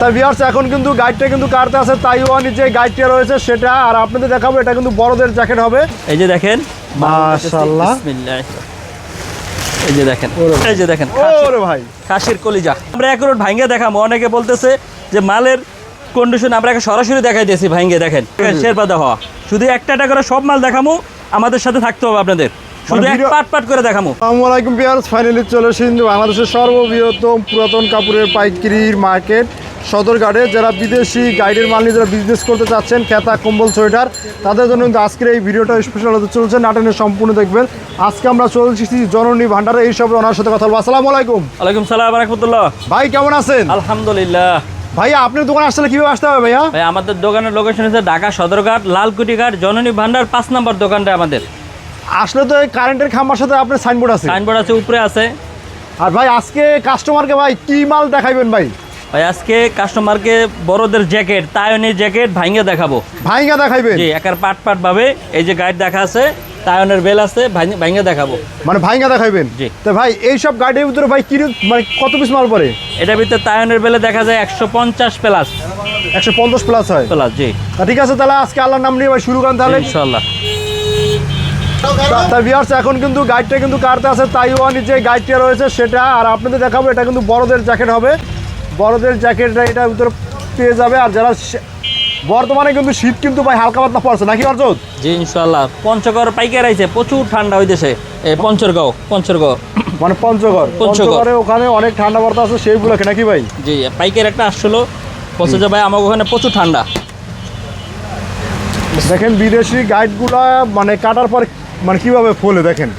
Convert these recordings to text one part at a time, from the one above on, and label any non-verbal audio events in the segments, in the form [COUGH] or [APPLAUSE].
তা ভিউয়ার্স এখন কিন্তু গাইডটা কিন্তু কারতে আছে তাইওয়ানি যে গাইডটা রয়েছে সেটা আর আপনাদের দেখাবো এটা কিন্তু বড়দের জ্যাকেট হবে। এই যে দেখেন মাশাআল্লাহ। বিসমিল্লাহ। এই যে দেখেন এই যে দেখেন ওরে ভাই। খাসির কলিজা। আমরা এক রোড ভাঙ্গে দেখাবো অনেকে বলতেছে যে মালের কন্ডিশন আমরা একে সরাসরি দেখাই দিয়েছি ভাঙ্গে দেখেন। শেরপাদা হওয়া। শুধু একটা একটা করে সব মাল দেখামো আমাদের সাথে থাকতে হবে আপনাদের। শুধু এক ভিডিও- পাট পাট করে দেখামো। আসসালামু আলাইকুম ভিউয়ার্স ফাইনালি চলে এসেছি বাংলাদেশের সর্ববৃহত্তম পুরাতন কাপড়ের পাইকারির মার্কেট সদরঘাটে যারা বিদেশি গাইডের মাল নিয়ে যারা বিজনেস করতে চাচ্ছেন খেতা কম্বল সোয়েটার তাদের জন্য কিন্তু আজকের এই ভিডিওটা স্পেশাল হতে চলছে। নাটনের সম্পূর্ণ দেখবেন। আজকে আমরা চলছি জননী ভান্ডারে এই সব ওনার সাথে কথা বলব। আসসালামু আলাইকুম। ওয়ালাইকুম সালাম রহমতুল্লাহ। ভাই কেমন আছেন? আলহামদুলিল্লাহ। ভাইয়া আপনার দোকান আসলে কীভাবে আসতে হবে ভাইয়া? ভাই আমাদের দোকানের লোকেশন হচ্ছে ঢাকা সদরঘাট লালকুটি ঘাট জননী ভান্ডার পাঁচ নম্বর দোকানটা আমাদের। আসলে তো এই কারেন্টের খাম্বার সাথে আপনার সাইনবোর্ড আছে। সাইনবোর্ড আছে উপরে আছে। আর ভাই আজকে কাস্টমারকে ভাই কি মাল দেখাইবেন ভাই? ভাই আজকে কাস্টমারকে বড়দের জ্যাকেট তায়নের জ্যাকেট ভাইঙ্গা দেখাবো। ভাইঙ্গা দেখাইবেন? জি একার পাট পাট ভাবে এই যে গাইড দেখা আছে তায়নের বেল আছে ভাঙ্গে দেখাবো। মানে ভাইঙ্গা দেখাইবেন? জি। তো ভাই এই সব গাড়ির ভিতরে ভাই কি মানে কত পিস মাল পড়ে? এটার ভিতরে তায়নের বেলে দেখা যায় একশো পঞ্চাশ প্লাস একশো পঞ্চাশ প্লাস হয়? প্লাস জি। তা ঠিক আছে তাহলে আজকে আল্লাহর নাম নিয়ে ভাই শুরু করেন তাহলে। ইনশাল্লাহ তা- তা ভিউয়ার্স এখন কিন্তু গাইডটা কিন্তু কারতে আছে তাইওয়ানি যে গাইডটা রয়েছে সেটা আর আপনাদের দেখাবো এটা কিন্তু বড়দের জ্যাকেট হবে। বড়দের জ্যাকেটটা এটা ভিতরে পেয়ে যাবে। আর যারা বর্তমানে কিন্তু শীত কিন্তু ভাই হালকা পাতলা পড়ছে। নাকি অর্জত জি ইনশাল্লাহ পঞ্চগড় পাইকার আইছে প্রচুর ঠান্ডা হইতেছে। এই পঞ্চরগাঁও পঞ্চরগাঁও মানে পঞ্চগড়। পঞ্চগড়। ওখানে অনেক ঠান্ডা পড়তে আছে সেইগুলোকে নাকি ভাই? জি পাইকার একটা আসছিল। পৌঁছে ভাই আমার ওখানে প্রচুর ঠান্ডা। দেখেন বিদেশি গাইডগুলা মানে কাটার পর মানে কীভাবে ফলে দেখেন।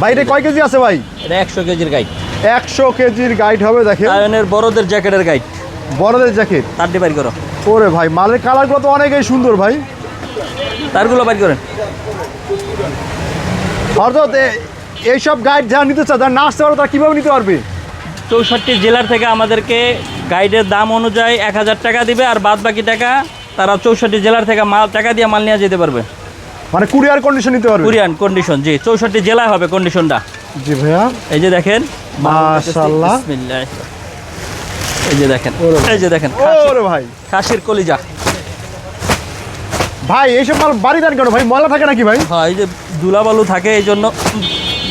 ভাই এটা কয় কেজি আছে ভাই? এটা একশো কেজির গাইড। একশো কেজির গাইড হবে দেখেন। তায়নের বড়দের জ্যাকেটের গাইড বড়দের জ্যাকেট? তার ডিপার করো। ওরে ভাই মালের কালারগুলো তো অনেকই সুন্দর ভাই। তারগুলো বাইর করেন। অর্থাৎ এইসব গাইড যারা নিতে চায় যারা না আসতে পারবে তারা কীভাবে নিতে পারবে? চৌষট্টি জেলার থেকে আমাদেরকে গাইডের দাম অনুযায়ী এক হাজার টাকা দিবে আর বাদ বাকি টাকা তারা চৌষট্টি জেলার থেকে মাল টাকা দিয়ে মাল নিয়ে যেতে পারবে। মানে কুরিয়ার কন্ডিশন নিতে পারবে? কুরিয়ান কন্ডিশন জি চৌষট্টি জেলায় হবে কন্ডিশনটা জি ভাইয়া। এই যে দেখেন মাশাআল্লাহ। বিসমিল্লাহ। এই যে দেখেন এই যে দেখেন ওরে ভাই। খাসির কলিজা। ভাই এইসব মাল বাড়ি দেন কেন ভাই? ময়লা থাকে নাকি ভাই? হ্যাঁ এই যে থাকে এই জন্য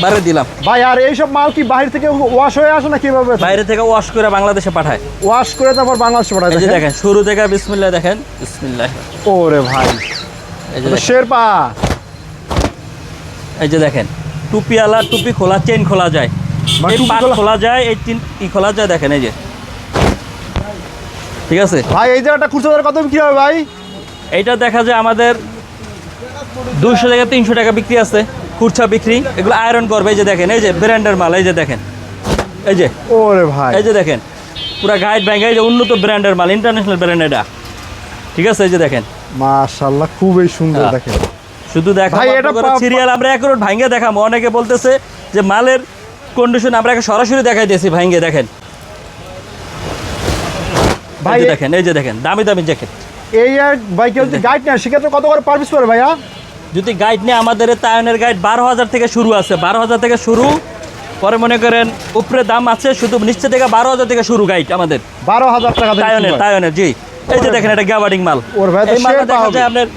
বারে দিলাম। ভাই আর এইসব মাল কি বাইরে থেকে ওয়াশ হয়ে আসে না কীভাবে বাইরে থেকে ওয়াশ করে বাংলাদেশে পাঠায়। ওয়াশ করে তারপর বাংলাদেশে পাঠায় এই যে দেখেন। দেখেন শুরু থেকে বিসমিল্লাহ দেখেন বিসমিল্লাহ। ওরে ভাই। এই যে শেরপা। এই যে দেখেন টুপিওয়ালা টুপি খোলা চেন খোলা যায়। খোলা- যায় এই তিন ই খোলা যায় দেখেন এই যে। ঠিক আছে? ভাই এই জায়গাটা খুচরো দরে কত বিক্রি হবে ভাই? এইটা দেখা যায় আমাদের দুইশো থেকে তিনশো টাকা বিক্রি আছে খুচরা বিক্রি। এগুলো আয়রন করবে এই যে দেখেন এই যে ব্র্যান্ডের মাল এই যে দেখেন। এই যে। ওরে ভাই। এই যে দেখেন পুরো গাইড ব্যাঙ্ক এই যে উন্নত ব্র্যান্ডের মাল ইন্টারন্যাশনাল ব্র্যান্ড এটা। ঠিক আছে এই যে দেখেন। মাশাআল্লাহ খুবই সুন্দর হ্যাঁ। দেখেন। শুধু দেখা এটা সিরিয়াল আমরা এক রোড ভাঙ্গে দেখাবো অনেকে বলতেছে যে মালের কন্ডিশন আমরা সরাসরি দেখাই দিয়েছি ভাঙ্গে দেখেন। ভাই দেখেন এই যে দেখেন দামি দামি জ্যাকেট এই আর ভাই যদি গাইড নেয় সেক্ষেত্রে কত করে ভাইয়া? যদি গাইড নিয়ে আমাদের তায়নের গাইড বারো হাজার থেকে শুরু আছে বারো হাজার থেকে শুরু। পরে মনে করেন উপরে দাম আছে শুধু নিচে থেকে বারো হাজার থেকে শুরু গাইড আমাদের। বারো হাজার টাকা তায়নের তায়নের জি। এই যে দেখেন এটা গ্যাবার্ডিং মাল। ওর ভাই তো এই মালটা দেখা যায়। আপনার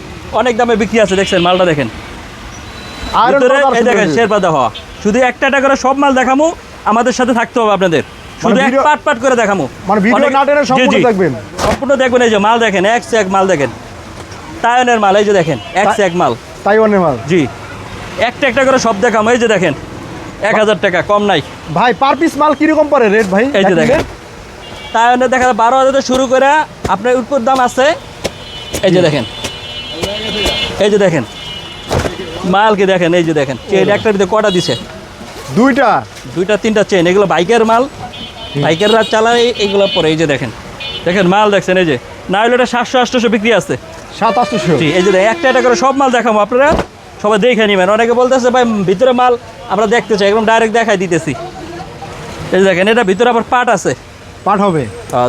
অনেক দামে বিক্রি আছে দেখছেন মালটা দেখেন। ভিতরে এই দেখেন। শেরপা দেওয়া শুধু একটা একটা করে সব মাল দেখামো আমাদের সাথে থাকতে হবে আপনাদের। শুধু এক পাট পাট করে দেখামো। মানে ভিডিও না টেনে সম্পূর্ণ দেখবেন। সম্পূর্ণ দেখবেন এই যে মাল দেখেন এক এক মাল দেখেন। তায়নের মাল এই যে দেখেন এক সে এক মাল। তাইওয়ানের মাল। জি। একটা একটা করে সব দেখাম এই যে দেখেন এক হাজার টাকা কম নাই। ভাই পার পিস মাল কীরকম পড়ে রেট ভাই? এই যে দেখেন? তায়নের দেখা যায় বারো হাজার শুরু করে আপনার উপর দাম আছে। এই যে দেখেন এই যে দেখেন মালকে দেখেন এই যে দেখেন চেন একটার ভিতরে কটা দিছে? দুইটা? দুইটা তিনটা চেন এগুলো বাইকের মাল বাইকেররা চালায় এইগুলো পরে এই যে দেখেন। দেখেন মাল দেখছেন এই যে। না হলে এটা সাতশো আটশোশো বিক্রি আছে। সাত আটশোশো। জি এই যে একটা একটা করে সব মাল দেখাবো আপনারা। সবাই দেখে নেবেন। অনেকে বলতেছে ভাই ভিতরে মাল আমরা দেখতে চাই। একদম ডাইরেক্ট দেখাই দিতেছি। এই যে দেখেন এটা ভিতরে আবার পাট আছে। পাট হবে।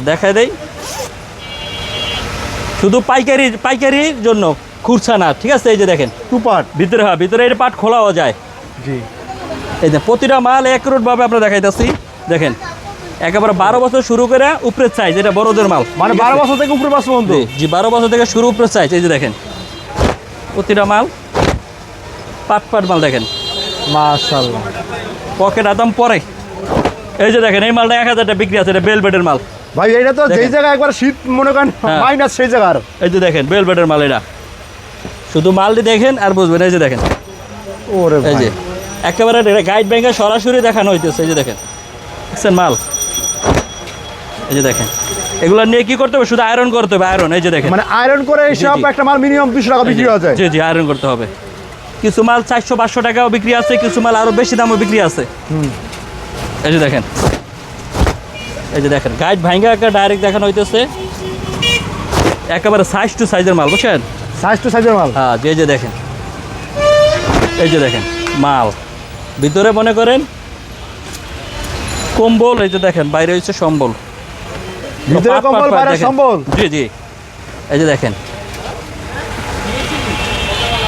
দেখাই দেই। শুধু পাইকারি পাইকারির জন্য। খুরসা না ঠিক আছে? এই যে দেখেন টু পার্ট। ভিতরে হ্যাঁ ভিতরে এটা পাট খোলাও যায়। জি। এই যে প্রতিটা মাল এক ভাবে আমরা দেখাইতেছি। দেখেন একেবারে বারো বছর শুরু করে উপরের সাইজ এটা বড়দের মাল। মানে বারো বছর থেকে উপরে পর্যন্ত? জি, জি বারো বছর থেকে শুরু উপরের সাইজ এই যে দেখেন। প্রতিটা মাল পাট পাট মাল দেখেন। মাশাল্লাহ পকেট আদাম পরে। এই যে দেখেন এই মালটা এক হাজারটা বিক্রি আছে এটা বেলবেটের মাল। ভাই এটা তো যেই জায়গায় একবার শীত মনে করেন হ্যাঁ। মাইনাস সেই জায়গার। এই যে দেখেন বেলবেটের মাল এটা। শুধু মালটি দেখেন আর বুঝবেন এই যে দেখেন। ওরে এই যে একেবারে গাইড ব্যাংকে সরাসরি দেখানো হইতেছে এই যে দেখেন। দেখছেন মাল? এই যে দেখেন। এগুলো নিয়ে কি করতে হবে? শুধু আয়রন করতে হবে আয়রন এই যে দেখেন। মানে আয়রন করে জি। একটা মাল মিনিমাম দুশো টাকা বিক্রি হয়ে যায়। জি জি আয়রন করতে হবে। কিছু মাল চারশো পাঁচশো টাকাও বিক্রি আছে কিছু মাল আরও বেশি দামও বিক্রি আছে। হুম। এই যে দেখেন। এই যে দেখেন গাইড ভাঙ্গা একটা ডাইরেক্ট দেখানো হইতেছে। একেবারে সাইজ টু সাইজের মাল বুঝছেন? সাইজ টু সাইজের মাল? হ্যাঁ এই যে দেখেন। এই যে দেখেন মাল। ভিতরে মনে করেন কম্বল এই যে দেখেন বাইরে হচ্ছে সম্বল। ভিতরে কম্বল বাইরে। সম্বল? জি জি। এই যে দেখেন।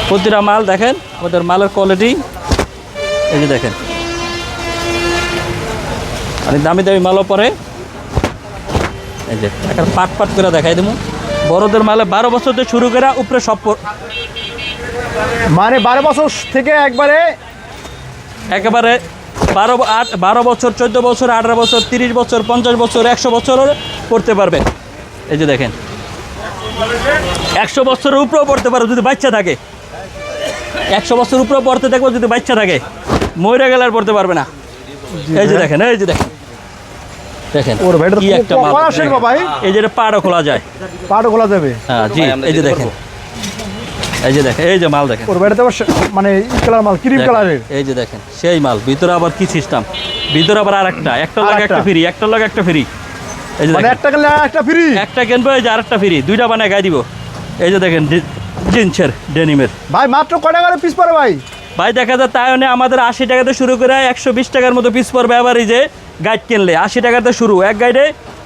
প্রতিটা মাল দেখেন ওদের মালের কোয়ালিটি এই যে দেখেন। অনেক দামি দামি মালও পরে। এই যে পাট পাট করে দেখাই দেবো। বড়দের মালে বারো বছর থেকে শুরু করে উপরে সব মানে বারো বছর থেকে একবারে একেবারে বারো আট বারো বছর চোদ্দ বছর আঠারো বছর তিরিশ বছর পঞ্চাশ বছর একশো বছর পড়তে পারবে। এই যে দেখেন। একশো বছরের উপরেও পড়তে পারবে যদি বাচ্চা থাকে। একশো বছর উপরেও পড়তে থাকবে যদি বাচ্চা থাকে। মরে গেলে আর পড়তে পারবে না। এই যে দেখেন এই যে দেখেন। দেখেন ওরে ভাই, কি একটা মাল শিল্প ভাই। এই যে পাড়ও খোলা যায়। পাটও খোলা যাবে। হ্যাঁ জি এই যে দেখেন। এই যে দেখেন এই যে মাল দেখেন। ওর বাইরে মানে কালার মাল ক্রিম কালারের। এই যে দেখেন সেই মাল ভিতরে আবার কি সিস্টেম ভিতরে আবার আর একটা একটা লাগে একটা ফ্রি একটা লাগে একটা ফ্রি এই যে মানে একটা গেলে একটা ফ্রি একটা কিনবো এই যে আরেকটা ফ্রি দুইটা বানায় গায়ে দিব। এই যে দেখেন জিন্সের ডেনিমের। ভাই মাত্র কয় টাকা করে পিস পড়ে ভাই? ভাই দেখা যায় তাই আমাদের আশি টাকাতে শুরু করে একশো বিশ টাকার মতো পিস পড়বে আবার এই যে গাইড কিনলে। আশি টাকাতে শুরু। এক গাইডে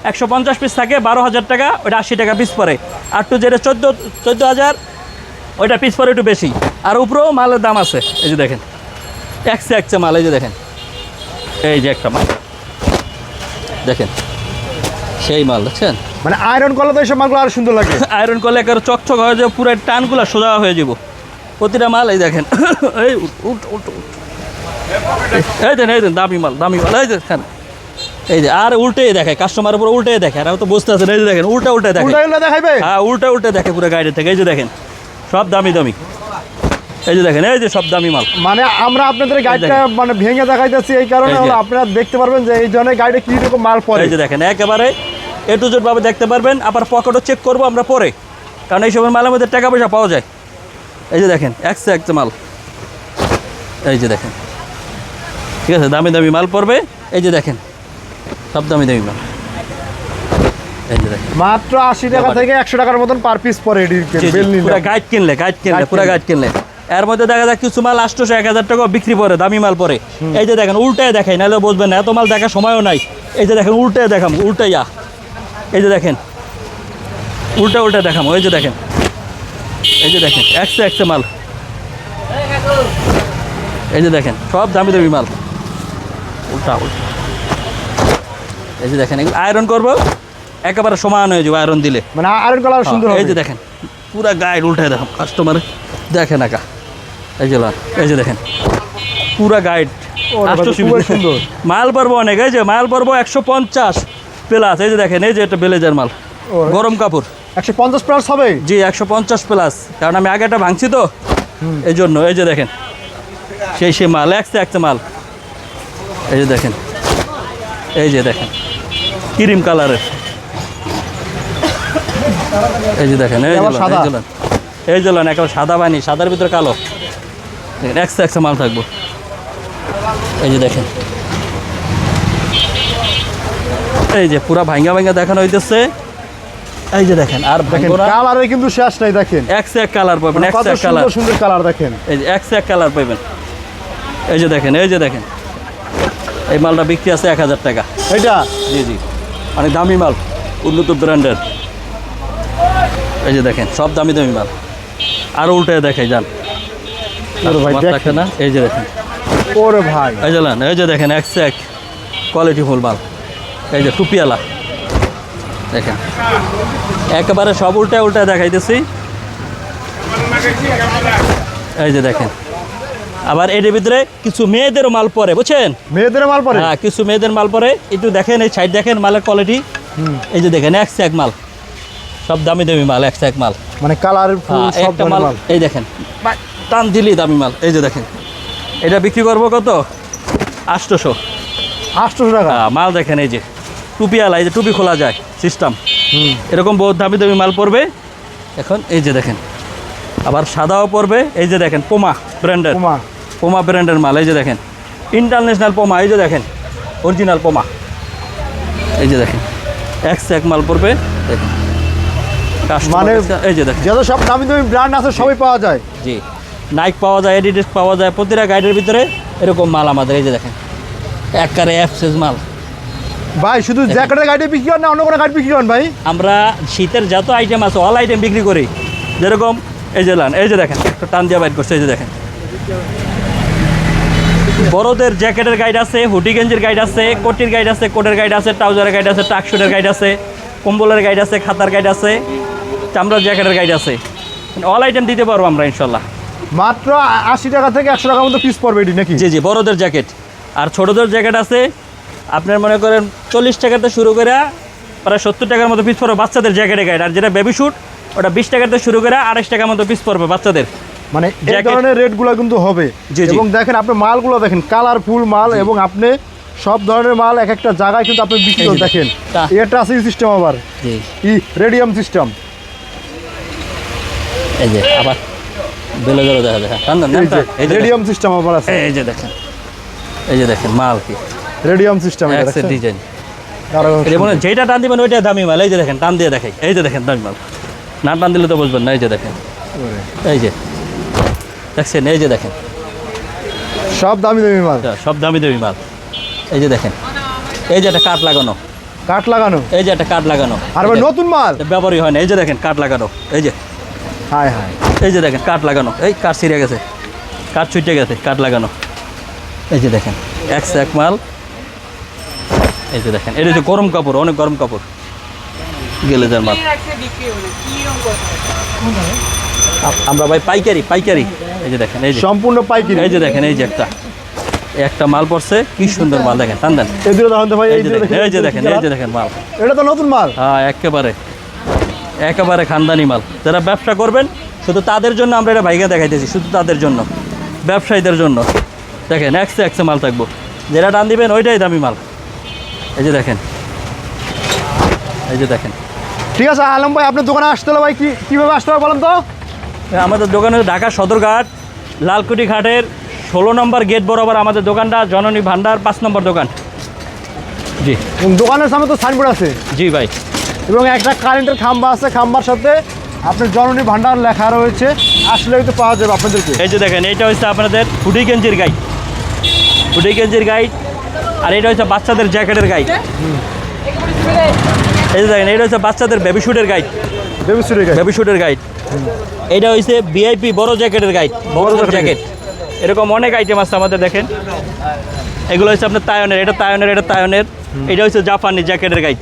একশো পঞ্চাশ পিস থাকে বারো হাজার টাকা ওটা আশি টাকা পিস পড়ে। আর টু যেটা চোদ্দ চোদ্দ হাজার ওইটা পিস পরে একটু বেশি। আর উপরেও মালের দাম আছে। এই যে দেখেন। একশো একশো মাল এই যে দেখেন। এই যে একটা মাল। দেখেন। সেই মাল দেখছেন মানে আয়রন করলে তো এইসব মালগুলো আরও সুন্দর লাগে। [LAUGHS] আয়রন করলে একেবারে চকচক হয়ে যাবে পুরো টানগুলো সোজা হয়ে যাব। প্রতিটা মাল এই দেখেন। [COUGHS] এই উঠ উঠ উঠ। এই দেন এই দেন দামি মাল দামি মাল। এই দেখেন এই যে আর উল্টে দেখে কাস্টমার উপর উল্টে দেখে আর তো বুঝতে আছেন এই যে দেখেন উল্টা উল্টে দেখে। দেখাইবে? হ্যাঁ উল্টা উল্টে দেখে পুরো গাড়ি থেকে এই যে দেখেন সব দামি দামি। এই যে দেখেন এই যে সব দামি মাল। মানে আমরা আপনাদের গাড়িটা মানে ভেঙে দেখাইতেছি এই কারণে হলো আপনারা দেখতে পারবেন যে এই ধরনের গাড়িটা কি রকম মাল পড়ে। এই যে দেখেন একেবারে এ টু ভাবে দেখতে পারবেন আবার পকেটও চেক করব আমরা পরে। কারণ এই সময় মালের মধ্যে টাকা পয়সা পাওয়া যায়। এই যে দেখেন একশো একশো মাল। এই যে দেখেন। ঠিক আছে দামি দামি মাল পড়বে। এই যে দেখেন সব দামি দামি মাল এই যে দেখেন। মাত্র আশি টাকা থেকে একশো টাকার মতন পার পিস পরে গাইড কিনলে গাইড কিনলে পুরো গাইড কিনলে। এর মধ্যে দেখা যায় কিছু মাল আটশোশো এক হাজার টাকা বিক্রি পরে দামি মাল পরে। এই যে দেখেন উল্টায় দেখাই নাহলে বুঝবেন না এত মাল দেখার সময়ও নাই। এই যে দেখেন উল্টায় দেখাম উল্টাইয়া এই যে দেখেন উল্টা উল্টা দেখাম এই যে দেখেন। এই যে দেখেন একশো একশো মাল। এই যে দেখেন সব দামি দামি মাল। উল্টা উল্টা। এই যে দেখেন এগুলো আয়রন করব একেবারে সমান হয়ে যাবে আয়রন দিলে মানে আয়রন কালার সুন্দর হ্যাঁ, এই যে দেখেন পুরা গাইড উল্টায় দেখেন কাস্টমার দেখেন একা এই যে এই যে দেখেন পুরা গাইড। মাল পারব অনেক এই যে মাল পারব একশো পঞ্চাশ প্লাস এই যে দেখেন এই যে এটা বেলেজার মাল গরম কাপড় একশো পঞ্চাশ প্লাস হবে জি একশো পঞ্চাশ প্লাস কারণ আমি আগেটা ভাঙছি তো এই জন্য এই যে দেখেন সেই সেই মাল একশো একশো মাল এই যে দেখেন এই যে দেখেন ক্রিম কালারের এই যে দেখেন এই সাদা। এই যে এই যে লন একেবারে সাদা বানি সাদার ভিতরে কালো দেখেন একশো একশো মাল থাকব এই যে দেখেন এই যে পুরা ভাঙ্গা ভাঙ্গা দেখানো হইতেছে এই যে দেখেন আর। কালারে কিন্তু শেষ নাই দেখেন একশো এক কালার পাবেন মানে একশো এক কালার সুন্দর সুন্দর কালার দেখেন এই যে একশো এক কালার পাবেন এই যে দেখেন এই যে দেখেন এই মালটা বিক্রি আছে এক হাজার টাকা এইটা জি জি অনেক দামি মাল উন্নত ব্র্যান্ডের। এই যে দেখেন সব দামি দামি মাল। আরও উল্টে দেখাই যান। না? এই যে দেখেন। ওরে ভাই। এই যে এই যে দেখেন একশো এক কোয়ালিটি ফুল মাল। এই যে টুপিয়ালা দেখেন। একেবারে সব উল্টা উল্টা দেখাইতেছি। এই যে দেখেন। আবার এর ভিতরে কিছু মেয়েদেরও মাল পরে বুঝছেন? মেয়েদের মাল পরে? হ্যাঁ কিছু মেয়েদের মাল পরে। একটু দেখেন এই সাইড দেখেন মালের কোয়ালিটি এই যে দেখেন এক এক মাল। সব দামি দামি মাল এক এক মাল। মানে কালার হ্যাঁ, সব একটা মাল এই দেখেন। টান দিলি দামি মাল এই যে দেখেন। এটা বিক্রি করব কত? আটশোশো। আটশোশো টাকা? মাল দেখেন এই যে। টুপিওয়ালা এই যে টুপি খোলা যায় সিস্টেম হুম। এরকম বহুত দামি দামি মাল পড়বে এখন এই যে দেখেন আবার সাদাও পড়বে এই যে দেখেন পোমা ব্র্যান্ডের কুমা পোমা ব্র্যান্ডের মাল এই যে দেখেন। ইন্টারন্যাশনাল পোমা এই যে দেখেন। অরিজিনাল পোমা এই যে দেখেন। এক এক মাল পড়বে দেখেন। মানে- এই যে দেখেন। যত সব দামি দামি ব্র্যান্ড আছে সবই পাওয়া যায়। জি। নাইক পাওয়া যায় এডিডাস পাওয়া যায় প্রতিটা গাইডের ভিতরে এরকম মাল আমাদের এই যে দেখেন। অ্যাপসেস মাল। ভাই শুধু জ্যাকেটের গাড়ি বিক্রি করেন না অন্য কোনো গাড়ি বিক্রি করেন ভাই? আমরা শীতের যত আইটেম আছে অল আইটেম বিক্রি করি। যেরকম এই যে লান এই যে দেখেন একটা টান দিয়ে বাইট করছে এই যে দেখেন। বড়দের জ্যাকেটের গাইড আছে হুডি গেঞ্জির গাইড আছে কোটির গাইড আছে কোটের গাইড আছে ট্রাউজারের গাইড আছে টাকশুটের গাইড আছে কম্বলের গাইড আছে খাতার গাইড আছে চামড়ার জ্যাকেটের গাইড আছে। অল আইটেম দিতে পারব আমরা ইনশাল্লাহ। মাত্র আশি টাকা থেকে একশো টাকার মতো পিস পড়বে এটি নাকি? জি জি বড়দের জ্যাকেট। আর ছোটদের জ্যাকেট আছে আপনার মনে করেন চল্লিশ টাকাতে শুরু করে প্রায় সত্তর টাকার মতো পিস পড়বে বাচ্চাদের জ্যাকেটে গাইড আর যেটা বেবি শুট ওটা বিশ টাকাতে শুরু করে আড়াইশ টাকার মতো পিস পড়বে বাচ্চাদের। মানে এই ধরনের রেটগুলো কিন্তু হবে। এবং দেখেন আপনি মালগুলো দেখেন কালারফুল মাল এবং আপনি সব ধরনের মাল এক একটা জায়গায় কিন্তু আপনি বিক্রি করে দেখেন। এটা ট্রাসিং সিস্টেম আবার। ই রেডিয়াম সিস্টেম এই যে আবার বেলে বেলে দেখা দেখা। রেডিয়াম সিস্টেম আবার আছে। এই যে দেখেন। এই যে দেখেন মাল কি? রেডিয়াম সিস্টেম এটা ডিজাইন মনে যেটা টান দিবেন ওইটা দামি মাল। এই যে দেখেন টান দিয়ে দেখাই। এই যে দেখেন দামি মাল। না টান দিলে তো বুঝবেন না। এই যে দেখেন। এই যে। দেখছেন এই যে দেখেন। সব দামি দামি মাল। সব দামি দামি মাল। এই যে দেখেন এই যে একটা কাঠ লাগানো। কাঠ লাগানো? এই যে একটা কাঠ লাগানো। আর নতুন মাল? ব্যবহারই হয় না। এই যে দেখেন কাঠ লাগানো। এই যে। হায় হায়। এই যে দেখেন কাঠ লাগানো। এই কাঠ ছিঁড়ে গেছে। কাঠ ছুটে গেছে কাঠ লাগানো। এই যে দেখেন একশো এক মাল। এই যে দেখেন এটা হচ্ছে গরম কাপড় অনেক গরম কাপড়। গেলেজার মাল। আমরা ভাই পাইকারি পাইকারি। এই যে দেখেন এই যে। সম্পূর্ণ পাইকারি। এই যে দেখেন এই যে একটা। একটা মাল পড়ছে কি সুন্দর মাল দেখেন টান দেন। এই দুটো দেখেন ভাই এই যে দেখেন এই যে দেখেন এই যে দেখেন মাল। এটা তো নতুন মাল। হ্যাঁ একেবারে। একেবারে খানদানি মাল। যারা ব্যবসা করবেন শুধু তাদের জন্য আমরা এটা ভাইকে দেখাইতেছি শুধু তাদের জন্য ব্যবসায়ীদের জন্য। দেখেন একশো একশো মাল থাকব। যেটা টান দিবেন ওইটাই দামি মাল। এই যে দেখেন। এই যে দেখেন। ঠিক আছে আলম ভাই আপনার দোকানে আসতে হলে ভাই কি কীভাবে আসতে হবে বলেন তো? আমাদের দোকানে ঢাকা সদরঘাট লালকুটি ঘাটের ষোলো নম্বর গেট বরাবর আমাদের দোকানটা জননী ভান্ডার পাঁচ নম্বর দোকান। জি। এবং দোকানের সামনে তো সাইনবোর্ড আছে। জি ভাই। এবং একটা কারেন্টের খাম্বা আছে খাম্বার সাথে আপনার জননী ভান্ডার লেখা রয়েছে। আসলে তো পাওয়া যাবে আপনাদেরকে। এই যে দেখেন এইটা হচ্ছে আপনাদের হুডি গেঞ্জির গাইড। হুডি গেঞ্জির গাইড আর এটা হচ্ছে বাচ্চাদের জ্যাকেটের গাইড। এই যে দেখেন এটা হচ্ছে বাচ্চাদের বেবি শুটের গাইড। গাই বেবি শুটের গাইড এইটা হচ্ছে ভিআইপি বড় জ্যাকেটের গাইড বড় জ্যাকেট। এরকম অনেক আইটেম আছে আমাদের দেখেন। এগুলো হচ্ছে আপনার তায়নের এটা তায়নের এটা তায়নের এটা হচ্ছে জাপানি জ্যাকেটের গাইড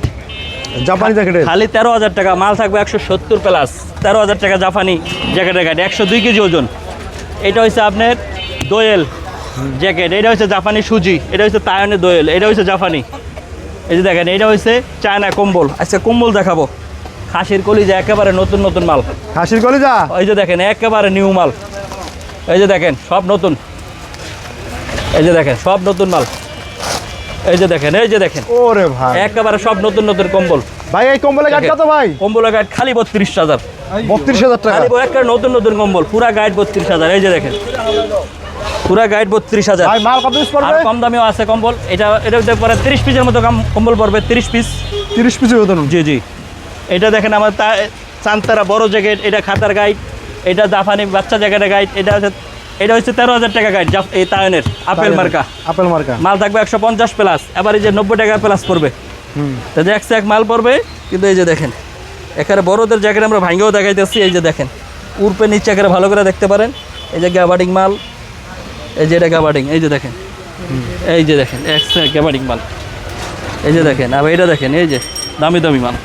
জাপানি জ্যাকেটের? খালি তেরো হাজার টাকা মাল থাকবে একশো সত্তর প্লাস তেরো হাজার টাকা জাপানি জ্যাকেটের গাইড একশো দুই কেজি ওজন। এটা হচ্ছে আপনার দোয়েল জ্যাকেট এটা হচ্ছে জাপানি সুজি এটা হচ্ছে তায়নের দোয়েল এটা হচ্ছে জাপানি এই যে দেখেন এটা হচ্ছে চায়না কম্বল। আচ্ছা কম্বল দেখাবো। খাসির কলিজা একেবারে নতুন নতুন মাল। হাসির কলিজা? এই যে দেখেন একেবারে নিউ মাল। এই যে দেখেন সব নতুন। এই যে দেখেন সব নতুন মাল। এই যে দেখেন এই যে দেখেন। ওরে ভাই। একেবারে সব নতুন নতুন কম্বল। ভাই এই কম্বলের গাড়ি কত ভাই? কম্বলের গাইড খালি বত্রিশ হাজার। বত্রিশ হাজার টাকা। খালি একটা নতুন নতুন কম্বল পুরা গাইড বত্রিশ হাজার। এই যে দেখেন পুরা গাইড বত্রিশ হাজার। ভাই মাল কত পিস পড়বে? কম দামেও আছে কম্বল। এটা এটা পারে তিরিশ পিসের মতো কাম- কম্বল পড়বে তিরিশ পিস তিরিশ পিসের মতন জি জি। এটা দেখেন আমার তা চান্তারা বড় জ্যাকেট এটা খাতার গাইড এটা জাফানি বাচ্চা জ্যাকেটের গাইড এটা হচ্ছে এটা হচ্ছে তেরো হাজার টাকা গাইড এই তায়নের আপেল মার্কা। আপেল মার্কা। মাল থাকবে একশো পঞ্চাশ প্লাস এবার এই যে নব্বই টাকা প্লাস পড়বে। হুম। তাহলে একশো এক মাল পড়বে কিন্তু এই যে দেখেন এখানে বড়দের জ্যাকেট আমরা ভাঙ্গেও দেখাইতেছি এই যে দেখেন উর্পে নিচে একেবারে ভালো করে দেখতে পারেন। এই যে গ্যাবার্ডিং মাল এই যে এটা গ্যাবার্ডিং এই যে দেখেন এই যে দেখেন একশো এক গ্যাবার্ডিং মাল। এই যে দেখেন আবার এটা দেখেন এই যে দামি দামি মাল।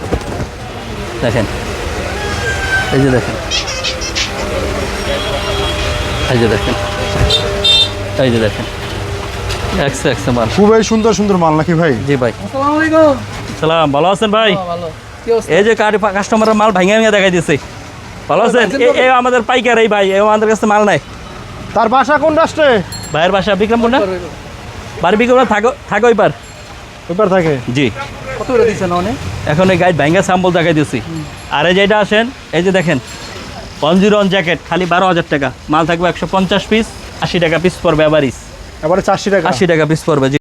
দেখেন। এই যে দেখেন। এই যে দেখেন। এই যে দেখেন। একশো একশো মাল। খুবই সুন্দর সুন্দর মাল নাকি ভাই? জি ভাই। সালাম ভালো আছেন ভাই? ভালো। কি অবস্থা? এই যে কাস্টমারের মাল ভাঙে ভাঙে দেখাই দিচ্ছে ভালো আছেন? এ- আমাদের পাইকার এই ভাই এ আমাদের কাছে মাল নাই। তার বাসা কোন রাষ্ট্রে? ভাইয়ের বাসা বিক্রমপুর না? বাড়ি বিক্রমপুর থাকো থাকো এবার এবার থাকে? জি। কত করে দিচ্ছেন অনেক এখন এই গাইড ভাঙ্গা স্যাম্পল দেখাই দিচ্ছি আর এই যেটা আসেন এই যে দেখেন ওয়ান জিরো ওয়ান জ্যাকেট খালি বারো হাজার টাকা। মাল থাকবে একশো পঞ্চাশ পিস আশি টাকা পিস পড়বে অ্যাভারিজ এবারে চারশি টাকা। আশি টাকা পিস পড়বে।